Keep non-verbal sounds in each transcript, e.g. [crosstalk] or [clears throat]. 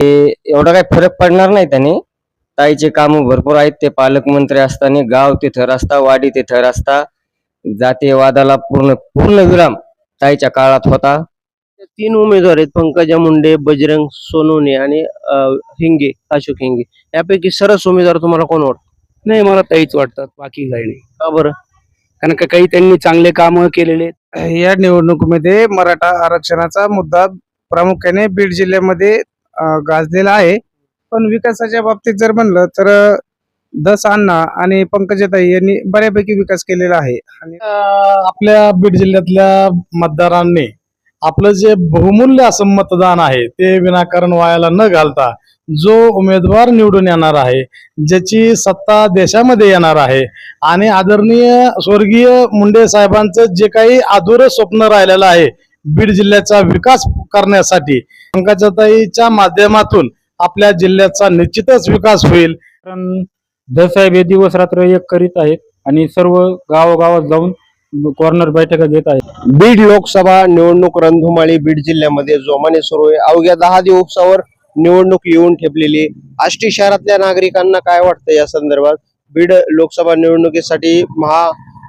एवढा काही फरक पडणार नाही त्यांनी. ताईचे काम भरपूर आहेत ते पालकमंत्री असताना गाव तिथं रस्ता वाडी तिथं रस्ता जातीयवादाला पूर्ण पूर्ण विराम ताईच्या काळात होता. तीन उमेदवार आहेत पंकजा मुंडे बजरंग सोनवणे आणि अं, हिंगे अशोक हिंगे. यापैकी सरस उमेदवार तुम्हाला कोण वाटतं? नाही मला ताईच वाटतात बाकी काही नाही. का बरं? कारण का काही त्यांनी चांगले काम केलेले आहेत. या निवडणुकीमध्ये मराठा आरक्षणाचा मुद्दा प्रामुख्याने बीड जिल्ह्यामध्ये गाजलेला आहे. पण विकासाच्या बाबतीत जर म्हणलं तर दस अण्णा आणि पंकजाताई यांनी बऱ्यापैकी विकास केलेला आहे. आणि आपल्या बीड जिल्ह्यातल्या मतदारांनी आपलं जे बहुमूल्य असं मतदान आहे ते विनाकारण वायाला न घालता जो उमेदवार निवडून येणार आहे ज्याची सत्ता देशामध्ये येणार आहे आणि आदरणीय स्वर्गीय मुंडे साहेबांचं जे काही अधुरं स्वप्न राहिलेलं आहे बीड जिल्ह्याचा विकास करण्यासाठी पंकजाताईच्या माध्यमातून आपल्या जिल्ह्याचा निश्चितच विकास होईल. कारण दसाहेब हे दिवस रात्र एक करीत आहेत आणि सर्व गावोगावात जाऊन कॉर्नर बैठका घेत आहेत. बीड लोकसभा निवडणूक रणधुमाळी बीड जिल्ह्यामध्ये जोमाने सुरू आहे. अवघ्या दहा दिवसावर निवडणूक येऊन ठेपलेली. आष्टी शहरातल्या नागरिकांना काय वाटतं या संदर्भात? बीड लोकसभा निवडणुकीसाठी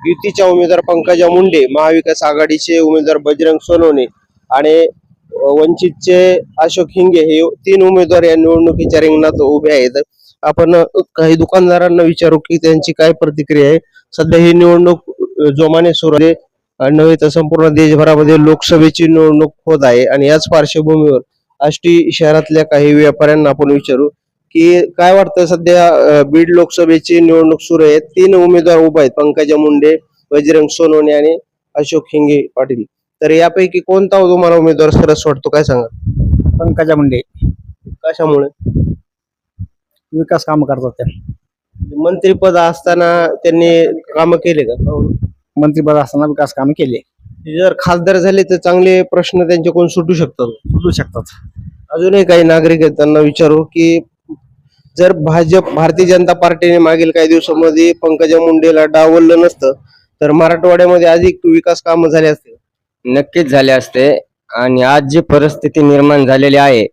युतीच्या उमेदवार पंकजा मुंडे महाविकास आघाडीचे उमेदवार बजरंग सोनवणे आणि वंचितचे अशोक हिंगे हे तीन उमेदवार या निवडणुकीच्या रिंगणात उभे आहेत. आपण काही दुकानदारांना विचारू की त्यांची काय प्रतिक्रिया आहे. सध्या ही निवडणूक जोमाने सुरू आहे. आणि नव्हे तर संपूर्ण देशभरामध्ये लोकसभेची निवडणूक होत आहे आणि याच पार्श्वभूमीवर आष्टी शहरातल्या काही व्यापाऱ्यांना आपण विचारू की काय वाटतं सध्या बीड लोकसभेची निवडणूक सुरू आहे. तीन उमेदवार उभे आहेत पंकजा मुंडे बजरंग सोनवणे आणि अशोक हिंगे पाटील. तर यापैकी कोणता तुम्हाला उमेदवार सरस वाटतो? काय सांगा पंकजा मुंडे. कशामुळे? विकास काम करतात त्या मंत्रीपद असताना त्यांनी कामं केले का? मंत्रीपद असताना विकास कामे केले. जर खासदार झाले तर चांगले प्रश्न त्यांच्याकडून सुटू शकतात. सुटू शकतात. अजूनही काही नागरिक आहेत त्यांना विचारू की जर भाजप भारतीय जनता पार्टीने मागील काही दिवसामध्ये पंकजा मुंडेला डावललं नसतं तर मराठवाड्यामध्ये अधिक विकास कामं झाले असते नक्कीच झाले असते. आणि आज जी परिस्थिती निर्माण झालेली आहे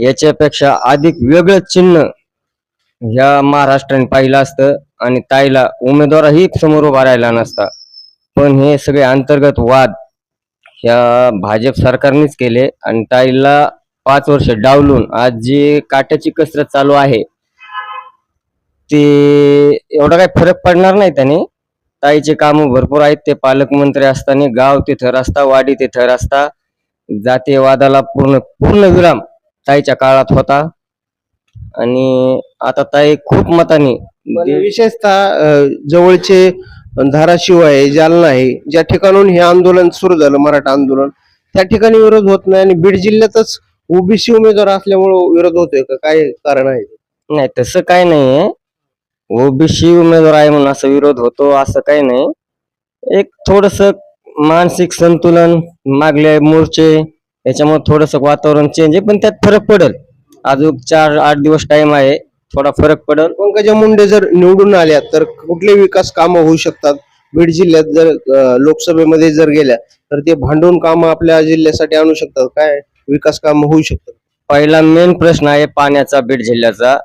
याच्यापेक्षा अधिक वेगळं चिन्ह ह्या महाराष्ट्राने पाहिलं असतं. आणि ताईला उमेदवारही समोर उभा राहिला नसता. पण हे सगळे अंतर्गत वाद ह्या भाजप सरकारनेच केले. आणि ताईला पाच वर्ष डावलून आज जी काट्याची कसरत चालू आहे ते एवढा काही फरक पडणार नाही त्याने. ताईचे काम भरपूर आहेत ते पालकमंत्री असताना गाव तिथं रस्ता वाडी तिथं रस्ता जातीयवादाला पूर्ण पूर्ण विराम ताईच्या काळात होता. आणि आता ताई खूप मताने विशेषतः अं, जवळचे धाराशिव आहे जालना आहे ज्या ठिकाणून हे आंदोलन सुरू झालं मराठा आंदोलन त्या ठिकाणी विरोध होत नाही आणि बीड जिल्ह्यातच ओबीसी उमेदवार असल्यामुळे विरोध होतोय का? काय कारण आहे? नाही तसं काही नाहीये. ओबीसी उमेदवार आहे म्हणून असं विरोध होतो असं काही नाही. एक थोडस मानसिक संतुलन मागले मोर्चे याच्यामुळे थोडस वातावरण चेंज आहे पण त्यात फरक पडेल. अजून चार आठ दिवस टाइम आहे थोडा फरक पडेल. पंकजा मुंडे जर निवडून आल्या तर कुठले विकास कामं होऊ शकतात. बीड जिल्ह्यात जर लोकसभेमध्ये जर गेल्या तर ते भांडून कामं आपल्या जिल्ह्यासाठी आणू शकतात. काय विकास कामं होऊ शकतात? पहिला मेन प्रश्न आहे पाण्याचा बीड जिल्ह्याचा.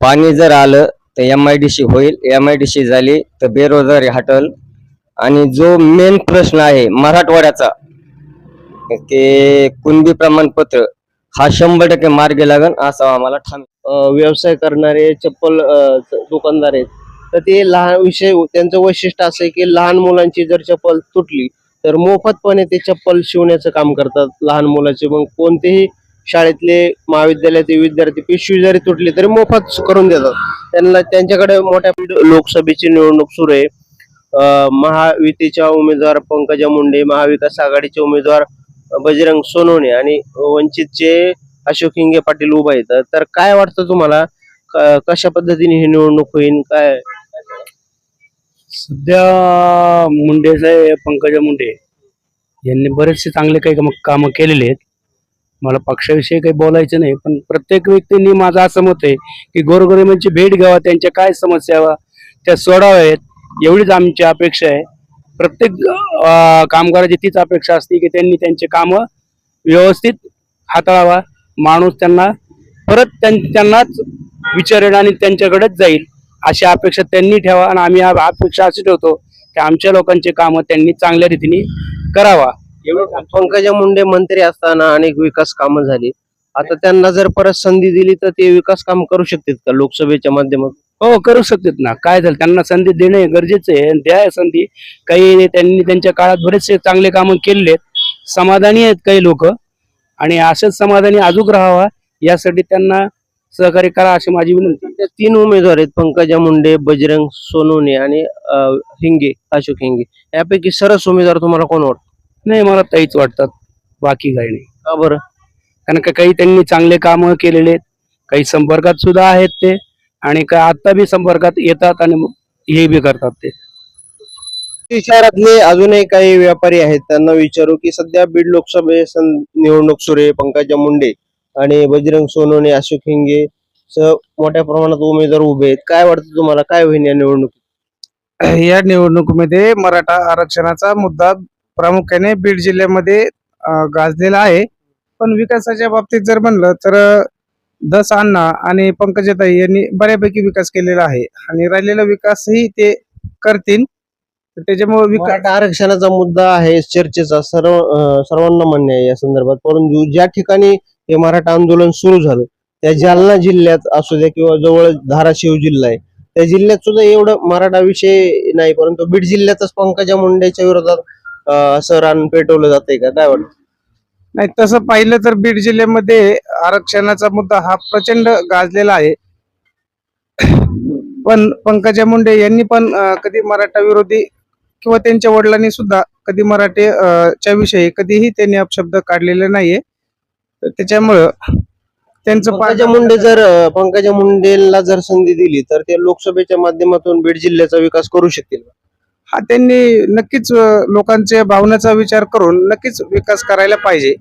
पाणी जर आलं तर एम आय डी सी होईल. एम आय डी सी झाली तर बेरोजगारी हटल. आणि जो मेन प्रश्न आहे मराठवाड्याचा ते कुणबी प्रमाणपत्र हा शंभर टक्के मार्गी लागेल असा आम्हाला ठाम व्यवसाय करणारे चप्पल दुकानदार आहेत. तर ते लहान विषय त्यांचं वैशिष्ट्य असं आहे की लहान मुलांची जर चप्पल तुटली तर मोफतपणे ते चप्पल शिवण्याचं काम करतात लहान मुलाचे. मग कोणतेही शाळेतले महाविद्यालयाचे विद्यार्थी पिशवी जरी तुटली तरी मोफत करून देतात. त्यांना त्यांच्याकडे मोठ्या लोकसभेची निवडणूक सुरू आहे. महायुतीच्या उमेदवार पंकजा मुंडे महाविकास आघाडीचे उमेदवार बजरंग सोनवणे आणि वंचितचे अशोक हिंगे पाटील उभा आहेत. तर काय वाटतं तुम्हाला? कशा पद्धतीने ही निवडणूक होईल? काय? सध्या मुंडे साहेब पंकजा मुंडे यांनी बरेचसे चांगले काही काम कामं केलेले आहेत. मला पक्षाविषयी काही बोलायचं नाही पण प्रत्येक व्यक्तींनी माझं असं मत आहे की गोरगरिबांची भेट घ्यावा त्यांच्या काय समस्या त्या सोडाव्यात एवढीच आमची अपेक्षा आहे. प्रत्येक कामगाराची तीच अपेक्षा असते की त्यांनी त्यांचे कामं व्यवस्थित हाताळावा माणूस त्यांना परत त्यां- त्यांनाच विचारेल आणि त्यांच्याकडेच जाईल अशी अपेक्षा त्यांनी ठेवा आणि आम्ही अपेक्षा अशी ठेवतो की आमच्या लोकांचे कामं त्यांनी चांगल्या रीतीने करावा. पंकजा मुंडे मंत्री असताना अनेक विकास कामं झाली. आता त्यांना जर परत संधी दिली तर ते विकास काम करू शकतात का लोकसभेच्या माध्यमातून? हो करू शकतात ना. काय झालं? त्यांना संधी देणे गरजेचं आहे आणि द्या संधी काही त्यांनी त्यांच्या काळात बरेचसे चांगले कामं केलेले आहेत समाधानी आहेत काही लोक. आणि असंच समाधानी अजूक राहावा यासाठी त्यांना सहकार्य करा अशी माझी विनंती त्या तीन उमेदवार आहेत पंकजा मुंडे बजरंग सोनवणे आणि हिंगे अशोक हिंगे. यापैकी सरस उमेदवार तुम्हाला कोण वाटतं? नाही मला ताईच वाटतात बाकी काही नाही. का बरं? कारण का काही त्यांनी चांगले कामं केलेले आहेत काही संपर्कात सुद्धा आहेत ते आणि का आता बी संपर्कात येतात आणि हे बी करतात ते. शहरातले अजूनही काही व्यापारी आहेत त्यांना विचारू की सध्या बीड लोकसभे सं- निवडणूक सुरू आहे पंकजा मुंडे आणि बजरंग सोनवणे अशोक हिंगे सह मोठ्या प्रमाणात उमेदवार उभे आहेत. काय वाटतं तुम्हाला? काय होईल या निवडणुकीत? या निवडणुकीमध्ये मराठा आरक्षणाचा मुद्दा प्रामुख्याने बीड जिल्ह्यामध्ये गाजलेला आहे. पण विकासाच्या बाबतीत जर म्हणलं तर दस अण्णा आणि पंकजाताई यांनी बऱ्यापैकी विकास केलेला आहे. आणि राहिलेला विकासही ते करतील. तर त्याच्यामुळे विकास आरक्षणाचा मुद्दा आहे चर्चेचा सर्व सर्वांना मान्य आहे या संदर्भात. परंतु ज्या ठिकाणी हे मराठा आंदोलन सुरू झालं त्या जालना जिल्ह्यात असू द्या किंवा जवळ धाराशिव जिल्हा आहे त्या जिल्ह्यात सुद्धा एवढं मराठा विषय नाही. परंतु बीड जिल्ह्यातच पंकजा मुंडेच्या विरोधात असं रान पेटवलं जातंय का? काय वाटतं? नाही तसं पाहिलं तर बीड जिल्ह्यामध्ये आरक्षणाचा मुद्दा हा प्रचंड गाजलेला आहे. पण पंकजा मुंडे यांनी पण कधी मराठा विरोधी किंवा त्यांच्या वडिलांनी सुद्धा कधी मराठी च्या विषयी कधीही त्यांनी अपशब्द काढलेले नाहीये. तर त्याच्यामुळं त्यांचं पंकजा मुंडे जर पंकजा मुंडेला जर संधी दिली तर ते लोकसभेच्या माध्यमातून बीड जिल्ह्याचा विकास करू शकतील? हा त्यांनी नक्कीच लोकांच्या भावनेचा विचार करून नक्कीच विकास करायला पाहिजे.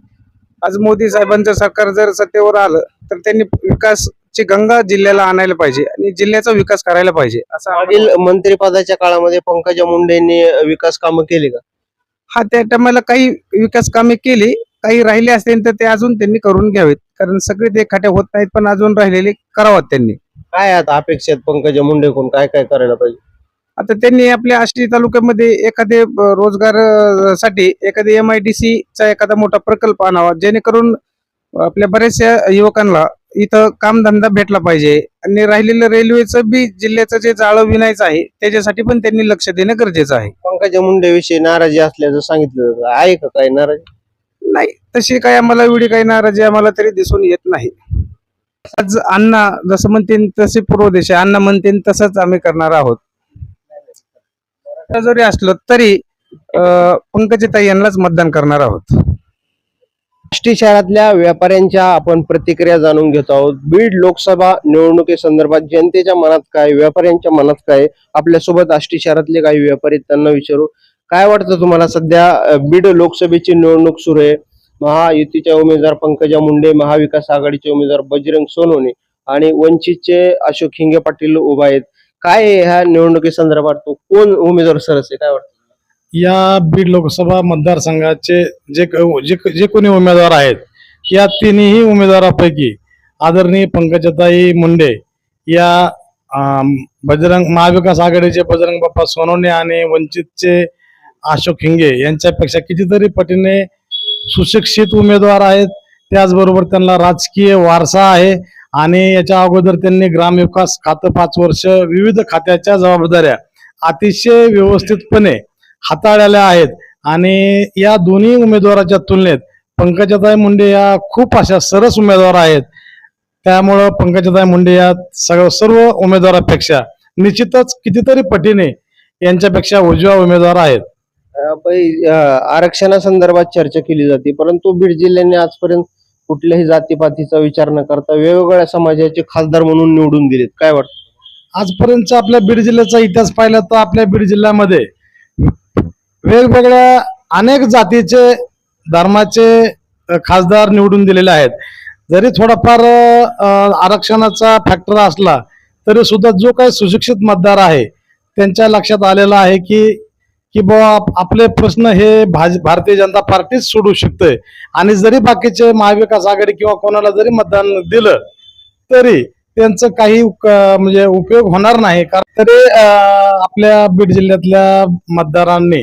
आज मोदी साहेबांचं सरकार जर सत्तेवर आलं तर त्यांनी विकासची गंगा जिल्ह्याला आणायला पाहिजे आणि जिल्ह्याचा विकास करायला पाहिजे असं मागील मंत्रिपदाच्या काळामध्ये पंकजा मुंडेंनी विकास कामं केली का? हा त्या टायमाला काही विकास कामे केली काही राहिले असतील तर ते अजून त्यांनी करून घ्यावेत. कारण सगळे ते खाट्या होत नाहीत पण अजून राहिलेले करावात त्यांनी. काय आता अपेक्षा आहेत पंकजा मुंडेकडून? काय काय करायला पाहिजे? आता त्यांनी आपल्या आष्टी तालुक्यामध्ये एखादे रोजगारसाठी एखादे एम आय डी सी चा एखादा मोठा प्रकल्प आणावा जेणेकरून आपल्या बऱ्याचशा युवकांना इथं कामधंदा भेटला पाहिजे. आणि राहिलेलं रेल्वेचं बी जिल्ह्याचं जे जाळं विणायचं आहे त्याच्यासाठी पण त्यांनी लक्ष देणं गरजेचं आहे. पंकजा मुंडे विषयी नाराजी असल्याचं सांगितलं. आहे का काय नाराजी? नाही तशी काय आम्हाला एवढी काही नाराजी आम्हाला तरी दिसून येत नाही. आज अण्णा जसं म्हणतील तसे पूर्व देश आहे. अण्णा म्हणतील तसंच आम्ही करणार आहोत. जरी असलो तरी अं, पंकजताई यांनाच मतदान करणार आहोत. आष्टी शहरातल्या व्यापाऱ्यांच्या आपण प्रतिक्रिया जाणून घेत आहोत. बीड लोकसभा निवडणुकीसंदर्भात जनतेच्या मनात काय व्यापाऱ्यांच्या मनात काय? आपल्यासोबत आष्टी शहरातले काही व्यापारी आहेत, त्यांना विचारू. काय वाटतं तुम्हाला सध्या बीड लोकसभेची निवडणूक सुरू आहे? महायुतीच्या उमेदवार पंकजा मुंडे महाविकास आघाडीचे उमेदवार बजरंग सोनवणे आणि वंचितचे अशोक हिंगे पाटील उभा आहेत. काय आहे ह्या निवडणुकीसंदर्भात तो कोण उमेदवार सरस आहे? काय वाटतं? या बीड लोकसभा मतदारसंघाचे जे जे जे कोणी उमेदवार आहेत या तिन्ही उमेदवारापैकी आदरणीय पंकजाताई मुंडे या अम, बजरंग महाविकास आघाडीचे बजरंग बाप्पा सोनवणे आणि वंचितचे अशोक हिंगे यांच्यापेक्षा कितीतरी पटीने सुशिक्षित उमेदवार आहेत. त्याचबरोबर त्यांना राजकीय वारसा आहे. आणि याच्या अगोदर त्यांनी ग्रामविकास खातं पाच वर्ष विविध खात्याच्या जबाबदाऱ्या अतिशय व्यवस्थितपणे हाताळलेल्या आहेत. आणि या दोन्ही उमेदवाराच्या तुलनेत पंकजाताई मुंडे या खूप अशा सरस उमेदवार आहेत. त्यामुळं पंकजाताई मुंडे या सगळं सर्व उमेदवारापेक्षा निश्चितच कितीतरी पटीने यांच्यापेक्षा उजव्या उमेदवार आहेत. आरक्षणासंदर्भात चर्चा केली जाते परंतु बीड जिल्ह्याने आजपर्यंत कुठल्याही जातीपातीचा विचार न करता वेगवेगळ्या समाजाचे खासदार म्हणून निवडून दिलेत. काय वाटतं? आजपर्यंत आपल्या बीड जिल्ह्याचा इतिहास पाहिला तर आपल्या बीड जिल्ह्यामध्ये वेगवेगळ्या अनेक जातीचे धर्माचे खासदार निवडून दिलेले आहेत. जरी थोडाफार आरक्षणाचा फॅक्टर असला तरी सुद्धा जो काही सुशिक्षित मतदार आहे त्यांच्या लक्षात आलेला आहे की की बा आपले प्रश्न हे भाज भारतीय जनता पार्टीच सोडू शकते आणि जरी बाकीचे महाविकास आघाडी किंवा कोणाला जरी मतदान दिलं तरी त्यांचं काही क- म्हणजे उपयोग होणार नाही. कारण तरी आपल्या बीड जिल्ह्यातल्या मतदारांनी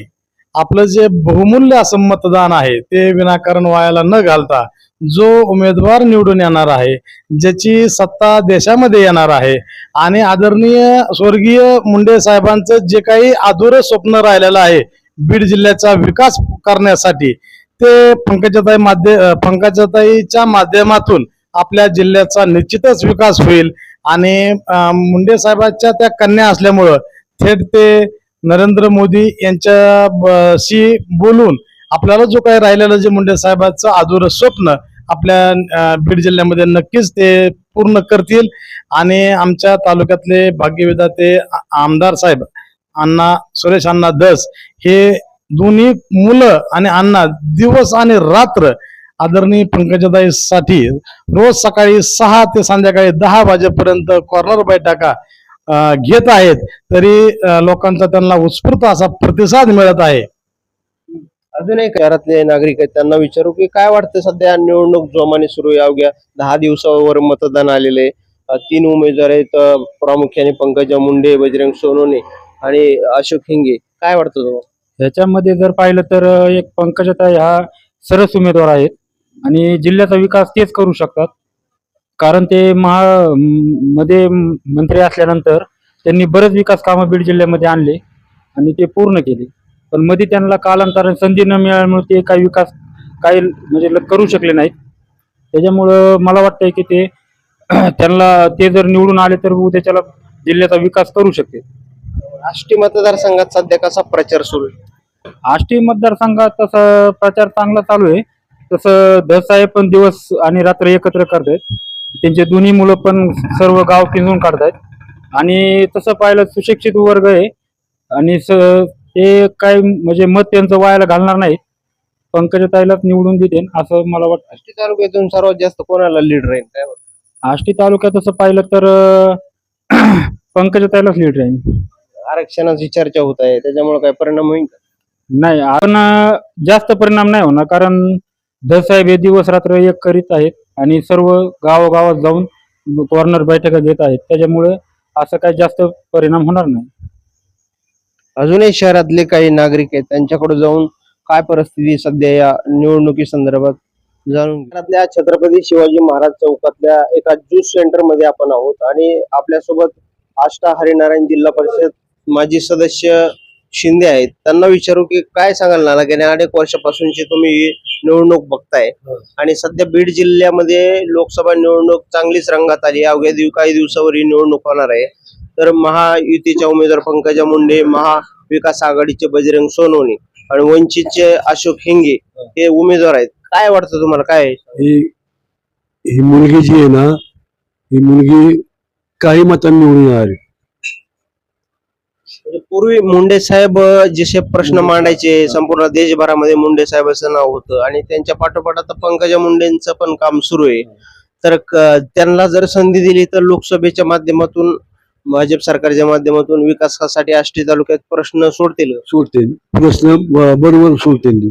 आपलं जे बहुमूल्य असं मतदान आहे ते विनाकारण वायाला न घालता जो उमेदवार निवडून येणार आहे ज्याची सत्ता देशामध्ये येणार आहे आणि आदरणीय स्वर्गीय मुंडे साहेबांचं जे काही अधुरं स्वप्न राहिलेलं आहे बीड जिल्ह्याचा विकास करण्यासाठी ते पंकजाताई माध्य अं, पंकजाताईच्या माध्यमातून आपल्या जिल्ह्याचा निश्चितच विकास होईल आणि मुंडे साहेबांच्या त्या कन्या असल्यामुळं थेट ते नरेंद्र मोदी यांच्या ब- शी बोलून आपल्याला जो काही राहिलेलं जे मुंडे साहेबांचं अधुरं स्वप्न आपल्या बीड जिल्ह्यामध्ये नक्कीच ते पूर्ण करतील. आणि आमच्या तालुक्यातले भाग्यविधाते आमदार साहेब अण्णा सुरेश अण्णा दस हे दोन्ही मुलं आणि अण्णा दिवस आणि रात्र आदरणीय पंकजाताईसाठी रोज सकाळी सहा ते संध्याकाळी दहा वाजेपर्यंत कॉर्नर बैठका घेत आहेत. तरी लोकांचा त्यांना उत्स्फूर्त असा प्रतिसाद मिळत आहे. अजूनही एक शहरातले नागरिक आहेत त्यांना विचारू की काय वाटतं सध्या निवडणूक जोमाने सुरू आहे अवघ्या दहा दिवसावर मतदान आलेले तीन उमेदवार आहेत प्रामुख्याने पंकजा मुंडे बजरंग सोनोने आणि अशोक हिंगे. काय वाटतं तुम्हाला? ह्याच्यामध्ये जर पाहिलं तर एक पंकजाताई हा सरस उमेदवार आहेत आणि जिल्ह्याचा विकास तेच करू शकतात. कारण ते महा मध्ये मंत्री असल्यानंतर त्यांनी बरेच विकास कामं बीड जिल्ह्यामध्ये आणले आणि ते पूर्ण केले. पण मध्ये त्यांना कालांतराने संधी न मिळाल्यामुळे ते काही विकास काही म्हणजे करू शकले नाहीत. त्याच्यामुळं मला वाटतंय की ते [clears throat] त्यांना ते जर निवडून आले तर उद्याच्याला जिल्ह्याचा विकास करू शकते. आष्टी मतदारसंघात सध्या कसा प्रचार सुरू आहे? आष्टी मतदारसंघात तसा प्रचार चांगला चालू आहे. तसं धसाहेब पण दिवस आणि रात्र एकत्र करतायत. त्यांचे दोन्ही मुलं पण सर्व गाव पिंजून काढतायत. आणि तसं पाहिलं सुशिक्षित वर्ग आहे. आणि स ते काय म्हणजे मत त्यांचं वायाला घालणार नाहीत पंकजाताईलाच निवडून देते असं मला वाटतं. आष्टी तालुक्यातून सर्वात जास्त कोणाला लीड राहील काय वाटतं? आष्टी तालुक्यात तसं पाहिलं तर अं, [clears throat] पंकजाताईलाच लीड राहील. आरक्षणाची चर्चा होत आहे त्याच्यामुळे काय परिणाम होईल का? नाही आपण अं, जास्त परिणाम नाही होणार कारण धसाहेब हे दिवस रात्र एक करीत आहेत आणि सर्व गावोगावात जाऊन कॉर्नर बैठका घेत आहेत. त्याच्यामुळे असं काही जास्त परिणाम होणार नाही. अजूनही शहरातले काही नागरिक आहेत त्यांच्याकडे जाऊन काय परिस्थिती सध्या या निवडणुकी संदर्भात जाणून घेऊ. शहरातल्या छत्रपती शिवाजी महाराज चौकातल्या एका ज्यूस सेंटरमध्ये आपण आहोत आणि आपल्यासोबत आष्टा हरिनारायण जिल्हा परिषद माजी सदस्य शिंदे आहेत. त्यांना विचारू की काय सांगाल नाना गेल्या अनेक वर्षापासूनची तुम्ही ही निवडणूक बघताय आणि सध्या बीड जिल्ह्यामध्ये लोकसभा निवडणूक चांगलीच रंगात आली अवघ्या दिव काही दिवसावर ही निवडणूक होणार आहे. तर महायुतीच्या उमेदवार पंकजा मुंडे महाविकास आघाडीचे बजरंग सोनवणे आणि वंचितचे अशोक हिंगे हे उमेदवार आहेत काय वाटतं तुम्हाला काय? ही ही मुलगी जी आहे ना ही मुलगी काही मतांनी निवडून येणार आहे. म्हणजे पूर्वी मुंडे साहेब जसे प्रश्न मांडायचे संपूर्ण देशभरामध्ये मुंडे साहेबांचं नाव होतं आणि त्यांच्या पाठोपाठ आता पंकजा मुंडेंचं पण काम सुरू आहे तर क- त्यांना जर संधी दिली तर लोकसभेच्या माध्यमातून भाजप सरकारच्या माध्यमातून विकासासाठी आष्टी तालुक्यात प्रश्न सोडतील का? सोडते प्रश्न ब- बरोबर सोडते ती.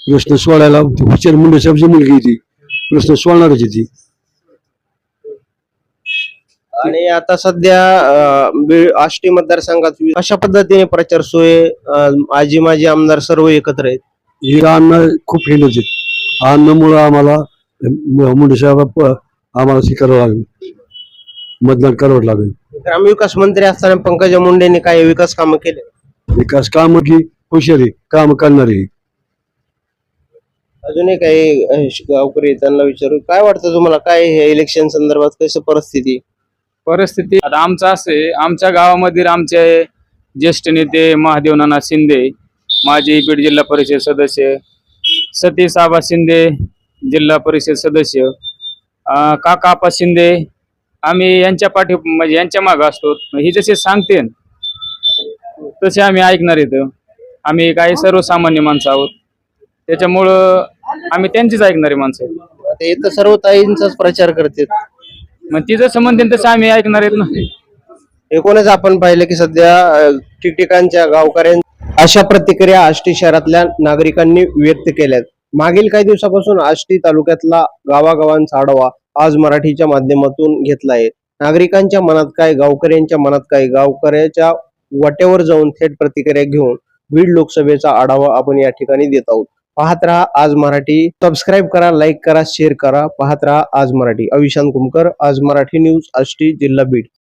प्रश्न सोडायला हुशार मुंडे साहेबची मुलगी आहे ती. प्रश्न सोडणारच आहे ती. आणि आता सध्या अं, आष्टी मतदारसंघात वि- अशा पद्धतीने प्रचार सोय अं, आजी माजी आमदार सर्व एकत्र आहेत? ही अन्न खूप हिंडच आहेत अन्नामुळं आम्हाला मुंडे साहेब आम्हाला हे करावं लागेल. मतदान करावं लागेल. ग्रामविकास मंत्री असताना पंकजा मुंडेंनी काही विकास कामं केले? विकास काम की हुशार काम करणारी. अजूनही काही अं, श- गावकरी त्यांना विचारू काय वाटतं तुम्हाला? काय हे इलेक्शन संदर्भात कशी परिस्थिती? परिस्थिती आता आमचं असं आहे आमच्या गावामधील आमचे ज्येष्ठ नेते महादेव नाना शिंदे माजी बीड जिल्हा परिषद सदस्य सतीश आबा शिंदे जिल्हा परिषद सदस्य अं, काका आपा शिंदे आम्ही यांच्या पाठी म्हणजे यांच्या मागं असतो. ही जसे सांगते तसे आम्ही ऐकणार येतं आम्ही काही सर्वसामान्य माणसं आहोत. त्याच्यामुळं आम्ही त्यांचीच ऐकणारी माणसं आहेत. आता इथं सर्व ताईंचाच प्रचार करते मग ती जसं म्हणते तसं आम्ही ऐकणार आहेत ना. एकूणच आपण पाहिलं की सध्या अं, ठिकठिकाणच्या गावकऱ्यां अशा प्रतिक्रिया आष्टी शहरातल्या नागरिकांनी व्यक्त केल्यात. मागील काही दिवसापासून आष्टी तालुक्यातला गावागावांचा आढावा आज मराठीच्या माध्यमातून घेतला आहे नागरिकांच्या मनात काय गावकऱ्यांच्या मनात काय? गावकऱ्याच्या वाट्यावर जाऊन थेट प्रतिक्रिया घेऊन बीड लोकसभेचा आढावा आपण या ठिकाणी देत आहोत. पाहत राहा आज मराठी. सबस्क्राईब करा लाईक करा शेअर करा. पाहत राहा आज मराठी. अविशांत कुमकर आज मराठी न्यूज आष्टी जिल्हा बीड.